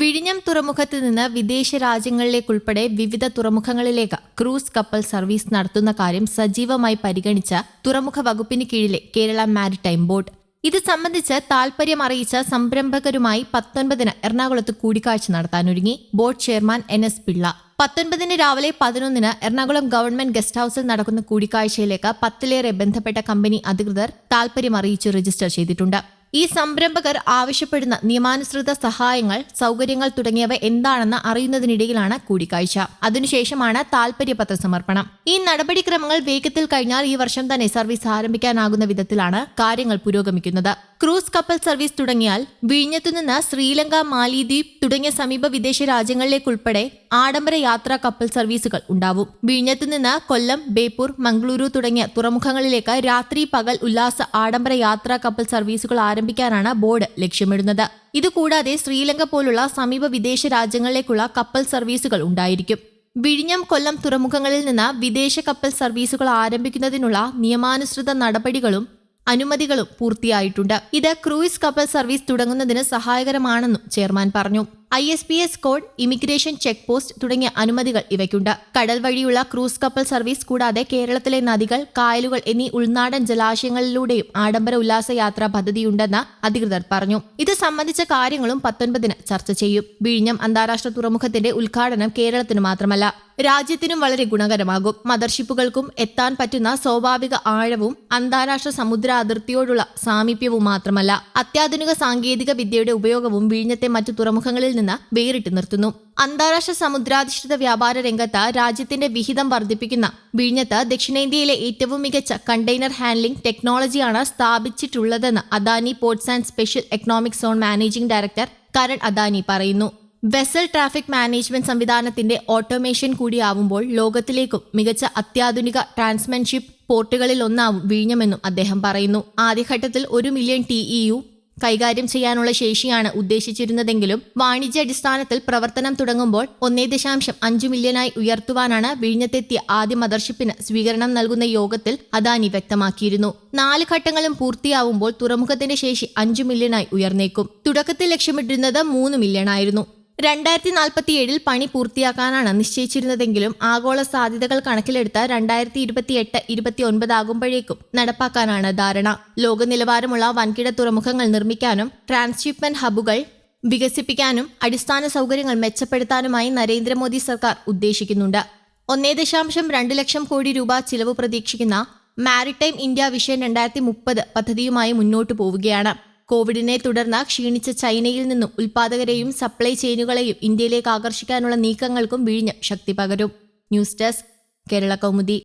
വിഴിഞ്ഞം തുറമുഖത്ത് നിന്ന് വിദേശ രാജ്യങ്ങളിലേക്കുൾപ്പെടെ വിവിധ തുറമുഖങ്ങളിലേക്ക് ക്രൂസ് കപ്പൽ സർവീസ് നടത്തുന്ന കാര്യം സജീവമായി പരിഗണിച്ച തുറമുഖ വകുപ്പിന് കീഴിലെ കേരള മാരിടൈം ബോർഡ്. ഇത് സംബന്ധിച്ച് താൽപര്യം അറിയിച്ച സംരംഭകരുമായി പത്തൊൻപതിന് എറണാകുളത്ത് കൂടിക്കാഴ്ച നടത്താനൊരുങ്ങി. Board chairman N S Pillai. പത്തൊൻപതിന് രാവിലെ പതിനൊന്നിന് എറണാകുളം ഗവൺമെന്റ് ഗസ്റ്റ് ഹൌസിൽ നടക്കുന്ന കൂടിക്കാഴ്ചയിലേക്ക് പത്തിലേറെ ബന്ധപ്പെട്ട കമ്പനി അധികൃതർ താൽപര്യം അറിയിച്ച് രജിസ്റ്റർ ചെയ്തിട്ടുണ്ട്. ഈ സംരംഭകർ ആവശ്യപ്പെടുന്ന നിയമാനുസൃത സഹായങ്ങൾ സൗകര്യങ്ങൾ തുടങ്ങിയവ എന്താണെന്ന് അറിയുന്നതിനിടയിലാണ് കൂടിക്കാഴ്ച. അതിനുശേഷമാണ് താൽപര്യപത്ര സമർപ്പണം ഈ നടപടിക്രമങ്ങൾ വേഗത്തിൽ കഴിഞ്ഞാൽ ഈ വർഷം തന്നെ സർവീസ് ആരംഭിക്കാനാകുന്ന വിധത്തിലാണ് കാര്യങ്ങൾ പുരോഗമിക്കുന്നത്. ക്രൂസ് കപ്പൽ സർവീസ് തുടങ്ങിയാൽ വിഴിഞ്ഞത്തുനിന്ന് ശ്രീലങ്ക മാലിദ്വീപ് തുടങ്ങിയ സമീപ വിദേശ രാജ്യങ്ങളിലേക്കുൾപ്പെടെ ആഡംബര യാത്രാ കപ്പൽ സർവീസുകൾ ഉണ്ടാവും. വിഴിഞ്ഞത്തുനിന്ന് കൊല്ലം ബേപ്പൂർ മംഗളൂരു തുടങ്ങിയ തുറമുഖങ്ങളിലേക്ക് രാത്രി പകൽ ഉല്ലാസ ആഡംബര യാത്രാ കപ്പൽ സർവീസുകൾ ആരംഭിക്കാനാണ് ബോർഡ് ലക്ഷ്യമിടുന്നത്. ഇതുകൂടാതെ ശ്രീലങ്ക പോലുള്ള സമീപ വിദേശ രാജ്യങ്ങളിലേക്കുള്ള കപ്പൽ സർവീസുകൾ ഉണ്ടായിരിക്കും. വിഴിഞ്ഞം കൊല്ലം തുറമുഖങ്ങളിൽ നിന്ന് വിദേശ കപ്പൽ സർവീസുകൾ ആരംഭിക്കുന്നതിനുള്ള നിയമാനുസൃത നടപടികളും അനുമതികളും പൂർത്തിയായിട്ടുണ്ട്. ഇത് ക്രൂയിസ് കപ്പൽ സർവീസ് തുടങ്ങുന്നതിന് സഹായകരമാണെന്നും ചെയർമാൻ പറഞ്ഞു. I S P S code immigration check post തുടങ്ങിയ അനുമതികൾ ഇവയ്ക്കുണ്ട്. കടൽ വഴിയുള്ള ക്രൂസ് കപ്പൽ സർവീസ് കൂടാതെ കേരളത്തിലെ നദികൾ കായലുകൾ എന്നീ ഉൾനാടൻ ജലാശയങ്ങളിലൂടെയും ആഡംബര ഉല്ലാസ യാത്രാ പദ്ധതിയുണ്ടെന്ന് അധികൃതർ പറഞ്ഞു. ഇത് സംബന്ധിച്ച കാര്യങ്ങളും പത്തൊൻപതിന് ചർച്ച ചെയ്യും. വിഴിഞ്ഞം അന്താരാഷ്ട്ര തുറമുഖത്തിന്റെ ഉദ്ഘാടനം കേരളത്തിന് മാത്രമല്ല രാജ്യത്തിനും വളരെ ഗുണകരമാകും. മദർഷിപ്പുകൾക്കും എത്താൻ പറ്റുന്ന സ്വാഭാവിക ആഴവും അന്താരാഷ്ട്ര സമുദ്ര അതിർത്തിയോടുള്ള സാമീപ്യവും മാത്രമല്ല അത്യാധുനിക സാങ്കേതിക വിദ്യയുടെ ഉപയോഗവും വിഴിഞ്ഞത്തെ മറ്റു തുറമുഖങ്ങളിൽ നിന്ന് വേറിട്ട് നിർത്തുന്നു. അന്താരാഷ്ട്ര സമുദ്രാധിഷ്ഠിത വ്യാപാര രംഗത്ത് രാജ്യത്തിന്റെ വിഹിതം വർദ്ധിപ്പിക്കുന്ന വിഴിഞ്ഞത്ത് ദക്ഷിണേന്ത്യയിലെ ഏറ്റവും മികച്ച കണ്ടെയ്നർ ഹാൻഡ്ലിംഗ് ടെക്നോളജിയാണ് സ്ഥാപിച്ചിട്ടുള്ളതെന്ന് Adani ports and special economic zone managing director Karan Adani പറയുന്നു. വെസൽ ട്രാഫിക് മാനേജ്മെന്റ് സംവിധാനത്തിന്റെ ഓട്ടോമേഷൻ കൂടിയാവുമ്പോൾ ലോകത്തിലേക്കും മികച്ച അത്യാധുനിക ട്രാൻസ്മെൻഷിപ്പ് പോർട്ടുകളിൽ ഒന്നാവും വിഴിഞ്ഞമെന്നും അദ്ദേഹം പറയുന്നു. ആദ്യഘട്ടത്തിൽ ഒരു മില്യൺ ടി കൈകാര്യം ചെയ്യാനുള്ള ശേഷിയാണ് ഉദ്ദേശിച്ചിരുന്നതെങ്കിലും വാണിജ്യാടിസ്ഥാനത്തിൽ പ്രവർത്തനം തുടങ്ങുമ്പോൾ ഒന്നേ ദശാംശം അഞ്ചു മില്യനായി ഉയർത്തുവാനാണ് വിഴിഞ്ഞത്തെത്തിയ ആദ്യ മദർഷിപ്പിന് സ്വീകരണം നൽകുന്ന യോഗത്തിൽ അദാനി വ്യക്തമാക്കിയിരുന്നു. നാല് ഘട്ടങ്ങളും പൂർത്തിയാവുമ്പോൾ തുറമുഖത്തിന്റെ ശേഷി അഞ്ചു മില്യനായി ഉയർന്നേക്കും. തുടക്കത്തിൽ ലക്ഷ്യമിട്ടിരുന്നത് മൂന്ന് മില്യണായിരുന്നു രണ്ടായിരത്തി നാൽപ്പത്തിയേഴിൽ പണി പൂർത്തിയാക്കാനാണ് നിശ്ചയിച്ചിരുന്നതെങ്കിലും ആഗോള സാധ്യതകൾ കണക്കിലെടുത്ത് രണ്ടായിരത്തി ഇരുപത്തിയെട്ട് ഇരുപത്തി ഒൻപതാകുമ്പോഴേക്കും നടപ്പാക്കാനാണ് ധാരണ. ലോക നിലവാരമുള്ള വൻകിട തുറമുഖങ്ങൾ നിർമ്മിക്കാനും ട്രാൻസ്ഷിപ്മെന്റ് ഹബ്ബുകൾ വികസിപ്പിക്കാനും അടിസ്ഥാന സൗകര്യങ്ങൾ മെച്ചപ്പെടുത്താനുമായി നരേന്ദ്രമോദി സർക്കാർ ഉദ്ദേശിക്കുന്നുണ്ട്. ഒന്നേ ദശാംശം രണ്ട് ലക്ഷം കോടി രൂപ ചിലവ് പ്രതീക്ഷിക്കുന്ന മാരിടൈം ഇന്ത്യ വിഷൻ രണ്ടായിരത്തി മുപ്പത് പദ്ധതിയുമായി മുന്നോട്ടു പോവുകയാണ്. കോവിഡിനെ തുടർന്ന് ക്ഷീണിച്ച ചൈനയിൽ നിന്നും ഉൽപാദകരെയും സപ്ലൈ ചെയിനുകളെയും ഇന്ത്യയിലേക്ക് ആകർഷിക്കാനുള്ള നീക്കങ്ങൾക്കും വിഴിഞ്ഞ് ശക്തി പകരും. News desk Kerala Kaumudi.